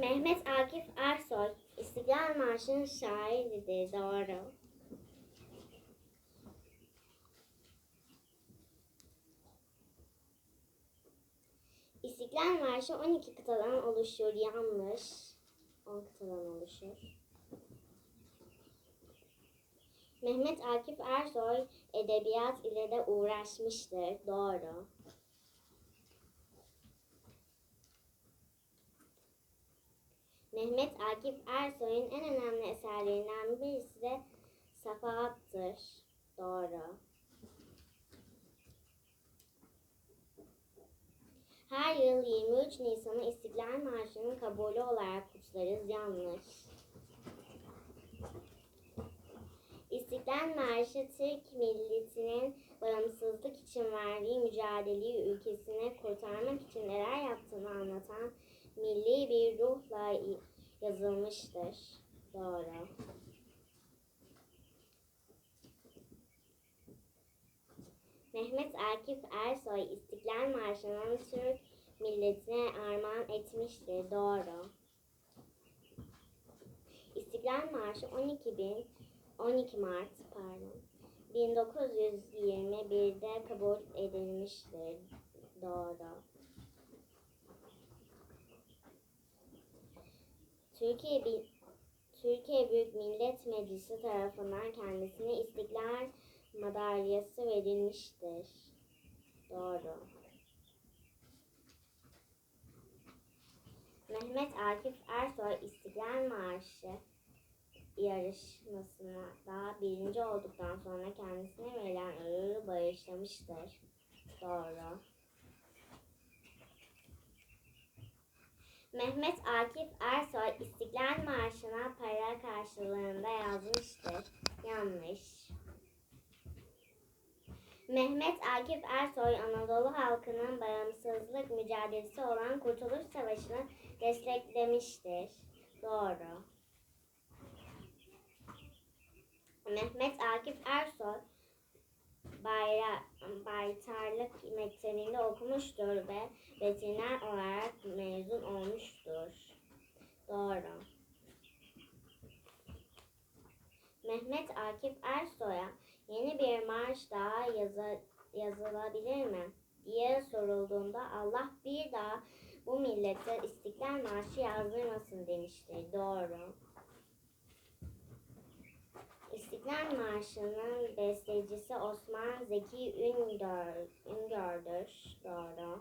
Mehmet Akif Ersoy İstiklal Marşı'nın şairidir. Doğru. İstiklal Marşı 12 kıtadan oluşur. Yanlış. 10 kıtadan oluşur. Mehmet Akif Ersoy edebiyat ile de uğraşmıştır. Doğru. Mehmet Akif Ersoy'un en önemli eserlerinden birisi de Safahat'tır. Doğru. Her yıl 23 Nisan'ı İstiklal Marşı'nın kabulü olarak kutlarız. Yanlış. İstiklal Marşı Türk milletinin bağımsızlık için verdiği mücadeleyi ülkesine kurtarmak için neler yaptığını anlatan milli bir ruhla yazılmıştır. Doğru. Mehmet Akif Ersoy İstiklal Marşı'nın Türk milletine armağan etmiştir. Doğru. İstiklal Marşı 12 bin 12 Mart pardon 1921'de kabul edilmiştir. Doğru. Türkiye Türkiye Büyük Millet Meclisi tarafından kendisine İstiklal Madalyası verilmiştir. Doğru. Mehmet Akif Ersoy İstiklal Marşı yarışmasına daha birinci olduktan sonra kendisine verilen ödülü bağışlamıştır. Doğru. Mehmet Akif Ersoy İstiklal Marşı'na para karşılığında yazmıştır. Yanlış. Mehmet Akif Ersoy Anadolu halkının bağımsızlık mücadelesi olan Kurtuluş Savaşı'nı desteklemiştir. Doğru. Mehmet Akif Ersoy bayra, baytarlık mektebinde okumuştur ve veteriner olarak mezun olmuştur. Doğru. Mehmet Akif Ersoy'a yeni bir marş daha yaza, yazılabilir mi diye sorulduğunda Allah bir daha bu millete İstiklal Marşı yazdırmasın demiştir. Doğru. İstiklal Marşı'nın bestecisi Osman Zeki Üngör, Üngör'dür. Doğru.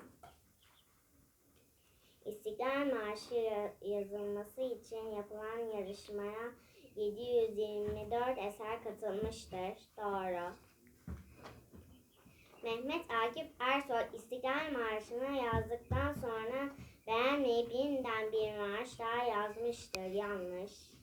İstiklal Marşı ya- yazılması için yapılan yarışmaya 724 eser katılmıştır. Doğru. Mehmet Akif Ersoy İstiklal Marşı'nı yazdıktan sonra beğenmeyip yeniden bir marş daha yazmıştır. Yanlış.